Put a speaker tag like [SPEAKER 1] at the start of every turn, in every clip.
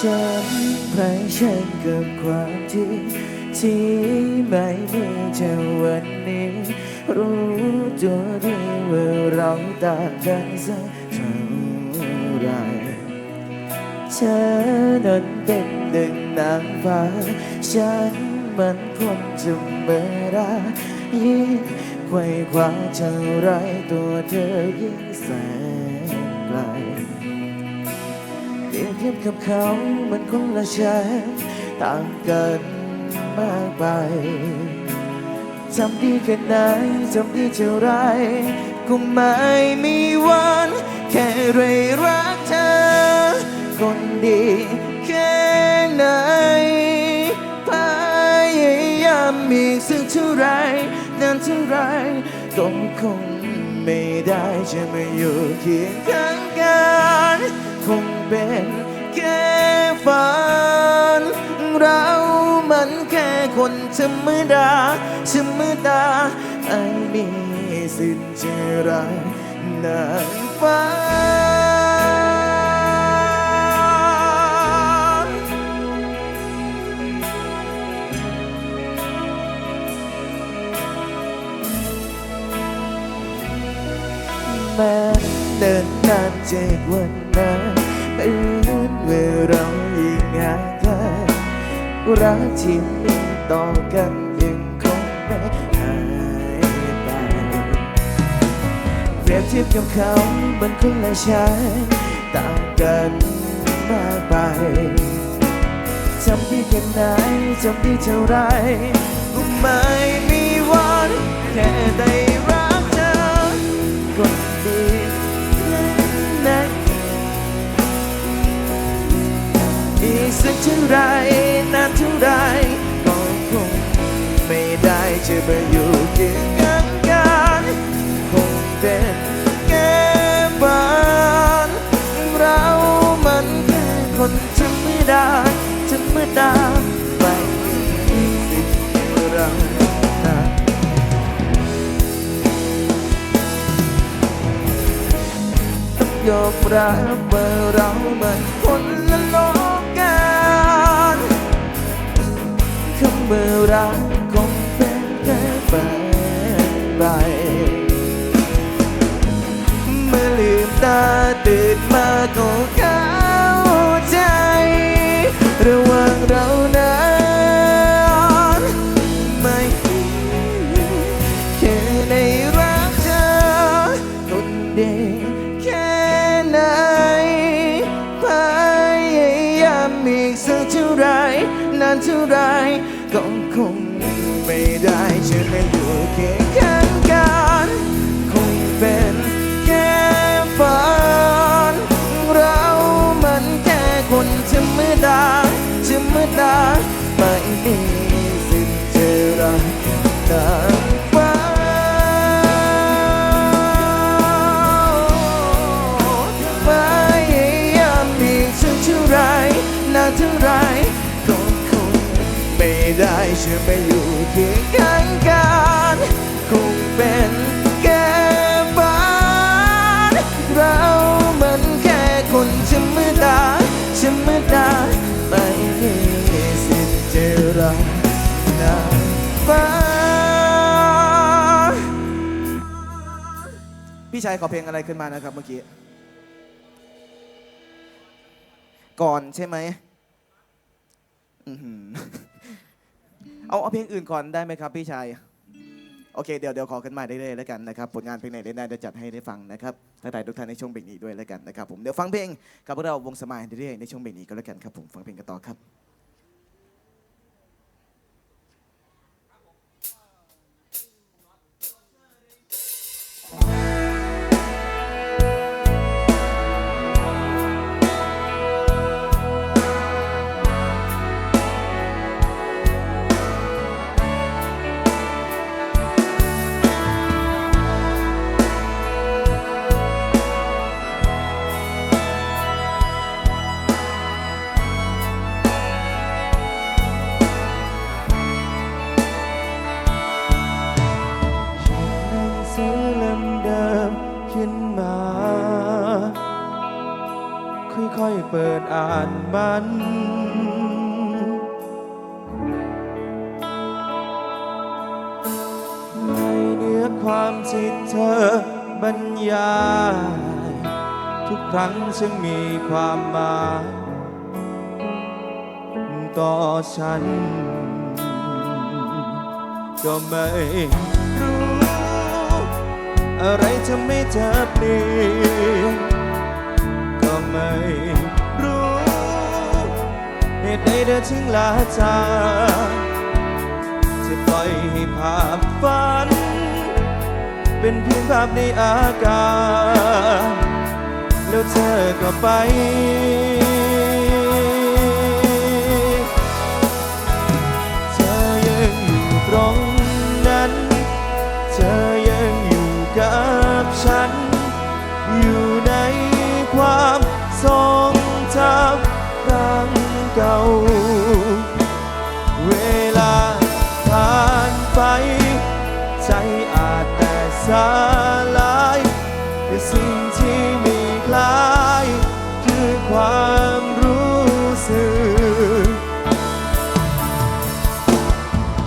[SPEAKER 1] ฉันใครฉันกับความจริงที่ไม่มีเท่าวันนี้ รู้ตัวดีว่าเราต่างกันสักเท่าไหรเธอนั้นเป็นหนึ่งนางฟ้า ฉันมันคนธรรมดายิ่งไขว้คว้าเท่าไรตัวเธอยิ่งแสน ทียบกับเขามันคนละชั้นต่างกันมากไปทำดีแค่ไหนทำดีเท่าไรก็ไม่มีวัน แค่เรรักเธอ คนดีแค่ไหนพยายามอีกสักเท่าไรนานเท่าไรก็คงไม่ได้จะมาอยู่เคียงข้างกัน คงเป็น คนธรรมดาธรรมดาไอ้มีสิทธิ์จะรักนางฟ้าแม้เดินนานเจ็ดวันนั้นเป็นเมื่อเรายิ่งหางกันรักที่มี ต่อกันยังคงไม่หายไปเปรียบเทียบกับเขามันคนละชั้นต่างกันมากไปจำดีแค่ไหนจำดีเท่าไรก็ไม่มีวันแค่ได้รักเธอคนดีนะอีกสักเท่าไรนานเท่าไร มาอยู่เคียงางกันคงเป็นแค่ฝันเรามันแค่คนธรรมดาธรรมดาไม่มีสิทธิ์รักนะยอมรับว่าเรามันคนละโลกกันคำว่ารัก ไปเมื่อลืมตาตื่นมาก็เข้าใจ ระหว่างเรานั้นไม่แค่ในรักเธอคนเดียวแค่ไหนพยายามอีกสักเท่าไรนานเท่าไรก็คงไม่ได้จะมาอยู่เคียงข้าง นางฟ้าพยายามอีสักเท่าไรนานเท่าไรก็คงไม่ได้จะไปอยู่เคียงข้างกันคงเป็นแค่ฝันเรามันแค่คนธรรมดาธรรมดาไม่มีสิทธิ์จะรักนาง พี่ชายขอเพลงอะไรขึ้นมานะครับเมื่อกี้ ก่อนใช่ไหมอื้อหือเอาเอาเพลงอื่นก่อนได้ไหมครับ พี่ชาย โอเคเดี๋ยวเดี๋ยวขอขึ้นมาได้เลยแล้วกันนะครับผลงานเพลงไหนได้ได้จะจัดให้ได้ฟังนะครับทักทายทุกท่านในช่วงเบรกนี้ด้วยแล้วกันนะครับผมเดี๋ยวฟังเพลงกับพวกเราวงสมายเรื่อยๆในช่วงเบรกนี้ก็แล้วกันครับผมฟังเพลงกันต่อครับ
[SPEAKER 2] ความที่เธอบรรยาย ทุกครั้งฉันมีความหมายต่อฉัน ก็ไม่รู้ อะไรทำให้เธอเปลี่ยนก็ไม่รู้ เหตุใดเธอถึงลาจากจะปล่อยให้ภาพฝัน เป็นเพียงภาพในอากาศ แล้วเธอก็ไป ความรู้สึก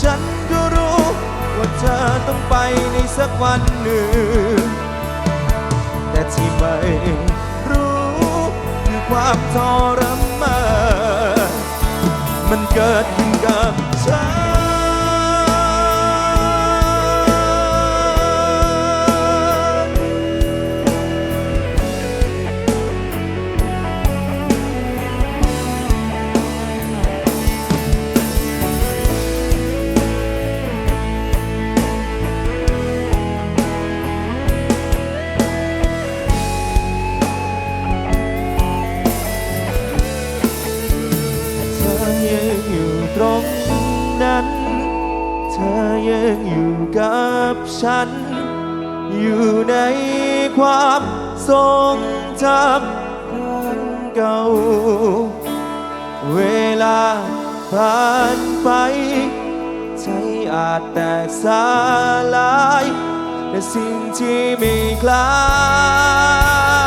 [SPEAKER 2] ฉันก็รู้ว่าเธอต้องไปในสักวันหนึ่ง แต่ที่ไม่รู้คือความทรมานมันเกิดขึ้นกับ งอยู่กับฉัน อยู่ในความทรงจำครั้งเก่า เวลาผ่านไป ใจอาจแตกสลายแต่สิ่งที่ไมีคล้าย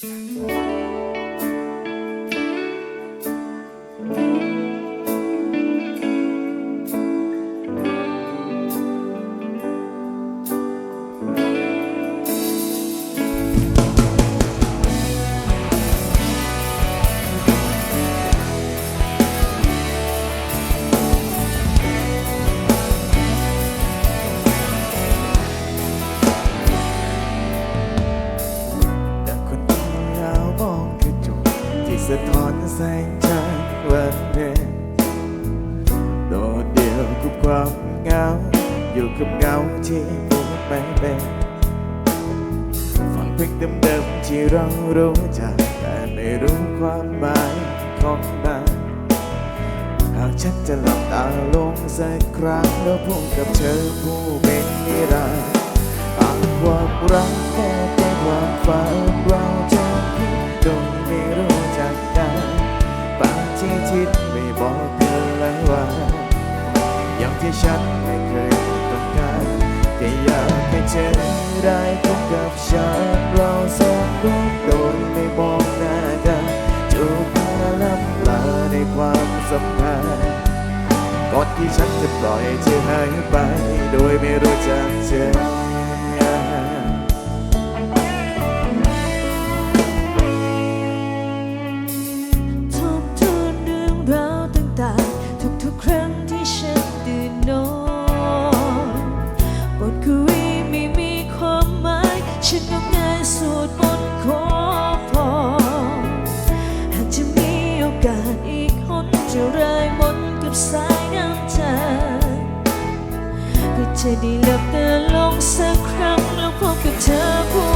[SPEAKER 2] แรู้จักแต่ไม่รู้ความหมายของมันหากฉันจะหลับตาลงสักครั้งแล้วพบกับเธอผู้เป็นนิรันดร์อานความรักแค่แค่ความฝันเราจะคิดโดยไม่รู้จักกันบางที่ทิศไม่บอกเธอเลยว่าอย่างที่ฉันไม่เคยต้องการแต่อยากให้เธอได้พบกับฉัน
[SPEAKER 1] ฉันจะปล่อยเธอหายไป โดยไม่รู้จักเธอ
[SPEAKER 3] จะได้หลับตาลงสักครั้งแล้วพบกับเธอผู้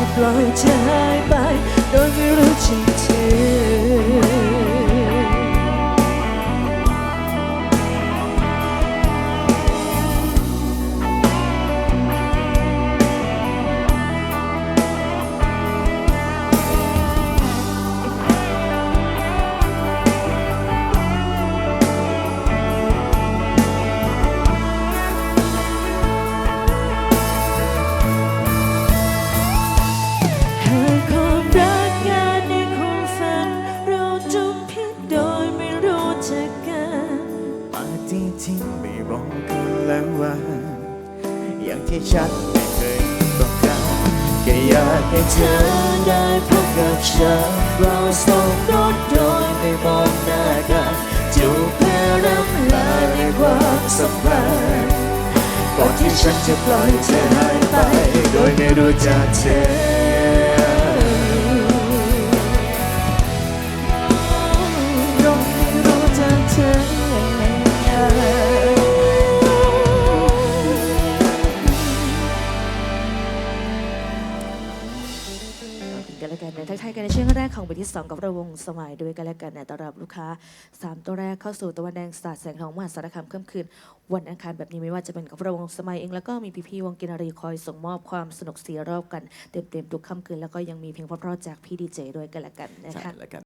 [SPEAKER 3] จะปล่อยเธอหายไป โดยไม่รู้จริง เธเธ
[SPEAKER 1] อ
[SPEAKER 3] ได้พบกับฉันเราสองรถโดยไม่มองหน้ากันจูบเพื่อรำลาในความสัมพันธ์
[SPEAKER 1] ก่อนที่ฉันจะปล่อยเธอหายไป โดยไม่รู้จักเธอ
[SPEAKER 3] ของบทที่ 2 กับระวงสมัยด้วยกันและกันนะต้อนรับลูกค้า 3 ตัวแรกเข้าสู่ตะวันแดงสาดแสงทองมหาสารคามค่ำคืน วันอังคารแบบนี้ไม่ว่าจะเป็นกับระวงสมัยเองแล้วก็มีพี่ๆวงกินรีคอยส่งมอบความสนุกเสียรอบกันเต็มๆทุกค่ำคืนแล้วก็ยังมีเพลงเพราะๆจากพี่ดีเจด้วยกันและกันนะ
[SPEAKER 1] ใช่
[SPEAKER 3] คะ
[SPEAKER 1] แล้วกัน